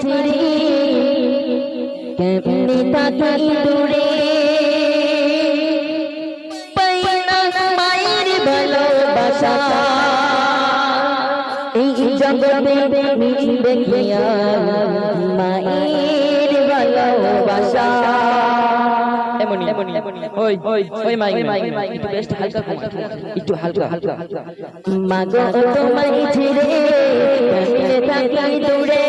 ছেড়ে কেমনে থাকি দূরে মায়ের ভালোবাসা এই জগতে মিলবে কি মায়ের এমনি ওই ওই মাই মাইক একটু বেস্ট হালকা করে, একটু হালকা হালকা মাগো তোমায় ছেড়ে কেমনে থাকি দূরে।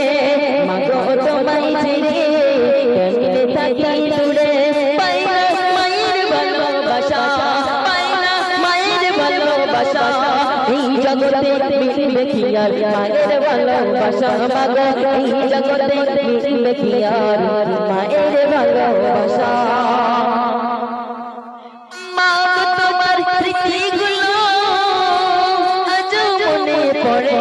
মাগো তোমায় ছেড়ে কেমনে থাকি দূরে। পাইনা মায়ের ভালোবাসা পাইনা মায়ের ভালোবাসা। এই জগতে মিলবে কি আর মায়ের ভালোবাসা মাগো এই জগতে মিলবে কি আর মায়ের ভালোবাসা। মা, তোমার স্মৃতিগুলো আজও মনে পড়ে।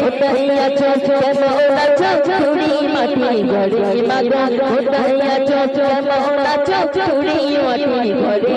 কোথায় আছো কেমন আছো ছুরি মাটি ঘরে। মাগো কোথায় আছো কেমন আছো ছুরি মাটি ঘরে।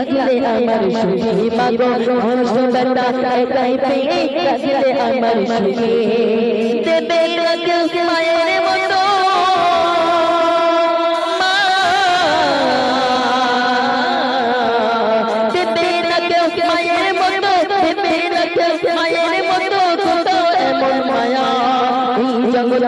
রাখলে আমার সুখী মাগো বেদনা একাই পেয়ে রাখলে আমার সুখী দেবে রাখো মায়ের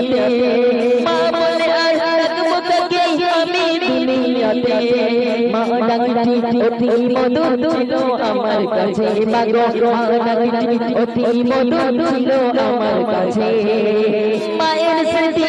দুনিয়াতে মা বলে আর ডাকবো কাকে আমি দুনিয়াতে মা মায়ের সাথে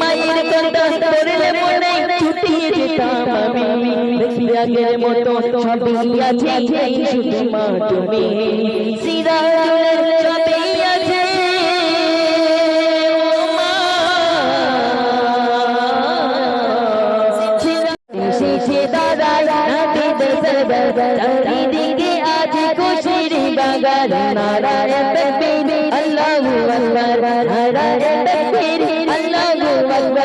মায়ের কথা পড়লে মনে ছুটি যেতাম আমি। দেখি মতো সবই আছে শুধু মা তুমি। আকবার। নারায়ণ তকবীর আল্লাহু